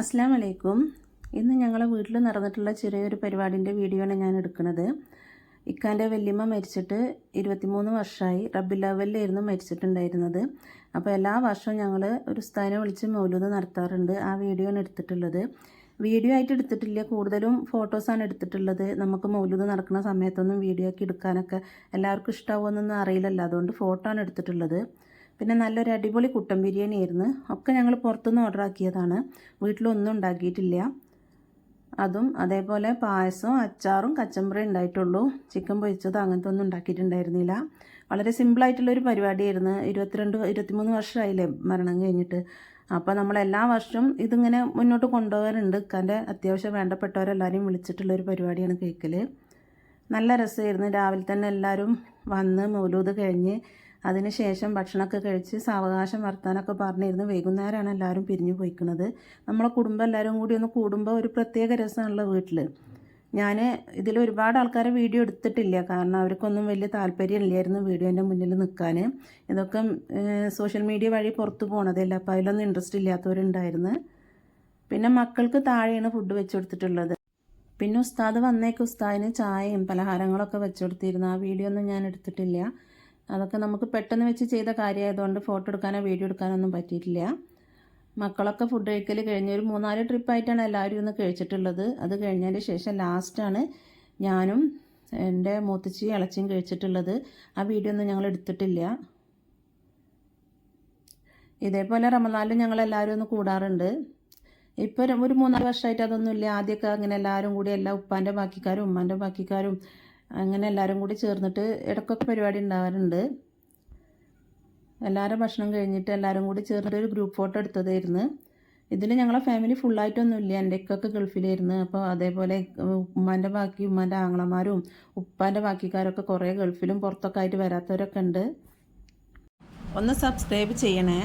അസ്സാം വലൈക്കും ഇന്ന് ഞങ്ങളെ വീട്ടിൽ നടന്നിട്ടുള്ള ചെറിയൊരു പരിപാടിന്റെ വീഡിയോ ആണ് ഞാൻ എടുക്കുന്നത്. ഇക്കാന്റെ വല്യമ്മ മരിച്ചിട്ട് ഇരുപത്തിമൂന്ന് വർഷമായി റബ്ബിലവലിലായിരുന്നു മരിച്ചിട്ടുണ്ടായിരുന്നത്. അപ്പോൾ എല്ലാ വർഷവും ഞങ്ങൾ ഒരു സ്ഥാനം വിളിച്ച് മൗലൂദ് നടത്താറുണ്ട്. ആ വീഡിയോ ആണ് എടുത്തിട്ടുള്ളത്. വീഡിയോ ആയിട്ട് എടുത്തിട്ടില്ല. കൂടുതലും ഫോട്ടോസാണ് എടുത്തിട്ടുള്ളത്. നമുക്ക് മൗലൂദ് നടക്കുന്ന സമയത്തൊന്നും വീഡിയോ ആക്കി എടുക്കാനൊക്കെ എല്ലാവർക്കും ഇഷ്ടമാവുമെന്നൊന്നും അറിയില്ലല്ലോ. അതുകൊണ്ട് ഫോട്ടോ ആണ് എടുത്തിട്ടുള്ളത്. പിന്നെ നല്ലൊരു അടിപൊളി കുട്ടൻ ബിരിയാണി ആയിരുന്നു ഒക്കെ ഞങ്ങൾ പുറത്തുനിന്ന് ഓർഡർ ആക്കിയതാണ്. വീട്ടിലൊന്നും ഉണ്ടാക്കിയിട്ടില്ല. അതും അതേപോലെ പായസവും അച്ചാറും കച്ചമ്പറയും ഉണ്ടായിട്ടുള്ളൂ. ചിക്കൻ പൊരിച്ചതോ അങ്ങനത്തെ ഒന്നും ഉണ്ടാക്കിയിട്ടുണ്ടായിരുന്നില്ല. വളരെ സിമ്പിളായിട്ടുള്ളൊരു പരിപാടിയായിരുന്നു. ഇരുപത്തിരണ്ട് ഇരുപത്തിമൂന്ന് വർഷമായില്ലേ മരണം കഴിഞ്ഞിട്ട്. അപ്പോൾ നമ്മൾ എല്ലാ വർഷവും ഇതിങ്ങനെ മുന്നോട്ട് കൊണ്ടുപോകാറുണ്ട്. ഇക്കാന്റെ അത്യാവശ്യം വേണ്ടപ്പെട്ടവരെല്ലാവരെയും വിളിച്ചിട്ടുള്ളൊരു പരിപാടിയാണ് കേൾക്കൽ നല്ല രസമായിരുന്നു. രാവിലെ തന്നെ എല്ലാവരും വന്ന് മൗലൂദ് കഴിഞ്ഞ് അതിനുശേഷം ഭക്ഷണമൊക്കെ കഴിച്ച് സാവകാശം വർത്താനൊക്കെ പറഞ്ഞിരുന്ന് വൈകുന്നേരമാണ് എല്ലാവരും പിരിഞ്ഞു പോയിക്കുന്നത് നമ്മളെ കുടുംബം എല്ലാവരും കൂടി ഒന്ന് കൂടുമ്പോൾ ഒരു പ്രത്യേക രസമാണല്ലോ വീട്ടിൽ ഞാൻ ഇതിൽ ഒരുപാട് ആൾക്കാരെ വീഡിയോ എടുത്തിട്ടില്ല. കാരണം അവർക്കൊന്നും വലിയ താല്പര്യമില്ലായിരുന്നു വീഡിയോന്റെ മുന്നിൽ നിൽക്കാൻ ഇതൊക്കെ സോഷ്യൽ മീഡിയ വഴി പുറത്ത് പോണതല്ല അപ്പോൾ അതിലൊന്നും ഇൻട്രസ്റ്റ് ഇല്ലാത്തവരുണ്ടായിരുന്നു. പിന്നെ മക്കൾക്ക് താഴെയാണ് ഫുഡ് വെച്ച് കൊടുത്തിട്ടുള്ളത്. പിന്നെ ഉസ്താദ് വന്നേക്ക് ഉസ്താദിന് ചായയും പലഹാരങ്ങളൊക്കെ വെച്ച് കൊടുത്തിരുന്നു. ആ വീഡിയോ ഒന്നും ഞാൻ എടുത്തിട്ടില്ല. അതൊക്കെ നമുക്ക് പെട്ടെന്ന് വെച്ച് ചെയ്ത കാര്യമായതുകൊണ്ട് ഫോട്ടോ എടുക്കാനോ വീഡിയോ എടുക്കാനോ ഒന്നും പറ്റിയിട്ടില്ല. മക്കളൊക്കെ ഫുഡ് കഴിക്കൽ കഴിഞ്ഞ ഒരു മൂന്നാൽ ട്രിപ്പായിട്ടാണ് എല്ലാവരും ഇന്ന് കഴിച്ചിട്ടുള്ളത്. അത് കഴിഞ്ഞതിന് ശേഷം ലാസ്റ്റാണ് ഞാനും എന്റെ മൂത്തച്ചി ഇളച്ചിയും കഴിച്ചിട്ടുള്ളത്. ആ വീഡിയോ ഒന്നും ഞങ്ങൾ എടുത്തിട്ടില്ല. ഇതേപോലെ റമദാനിലും ഞങ്ങൾ എല്ലാവരും ഒന്ന് കൂടാറുണ്ട്. ഇപ്പോൾ ഒരു മൂന്നാൽ വർഷമായിട്ട് അതൊന്നുമില്ല. ആദ്യമൊക്കെ അങ്ങനെ എല്ലാവരും കൂടി എല്ലാ ഉപ്പാന്റെ ബാക്കിക്കാരും ഉമ്മാന്റെ ബാക്കിക്കാരും അങ്ങനെ എല്ലാവരും കൂടി ചേർന്നിട്ട് ഇടയ്ക്കൊക്കെ പരിപാടി ഉണ്ടാവാറുണ്ട്. എല്ലാവരും ഭക്ഷണം കഴിഞ്ഞിട്ട് എല്ലാവരും കൂടി ചേർന്നിട്ട് ഒരു ഗ്രൂപ്പ് ഫോട്ടോ എടുത്തതായിരുന്നു. ഇതിൽ ഞങ്ങളെ ഫാമിലി ഫുള്ളായിട്ടൊന്നുമില്ല എന്റെ ഇക്കൊക്കെ ഗൾഫിലായിരുന്നു. അപ്പോൾ അതേപോലെ ഉമ്മാന്റെ ബാക്കി ഉമ്മാന്റെ ആങ്ങളമാരും ഉപ്പാന്റെ ബാക്കിക്കാരൊക്കെ കുറേ ഗൾഫിലും പുറത്തൊക്കെ ആയിട്ട് വരാത്തവരൊക്കെ ഉണ്ട്. ഒന്ന് സബ്സ്ക്രൈബ് ചെയ്യണേ.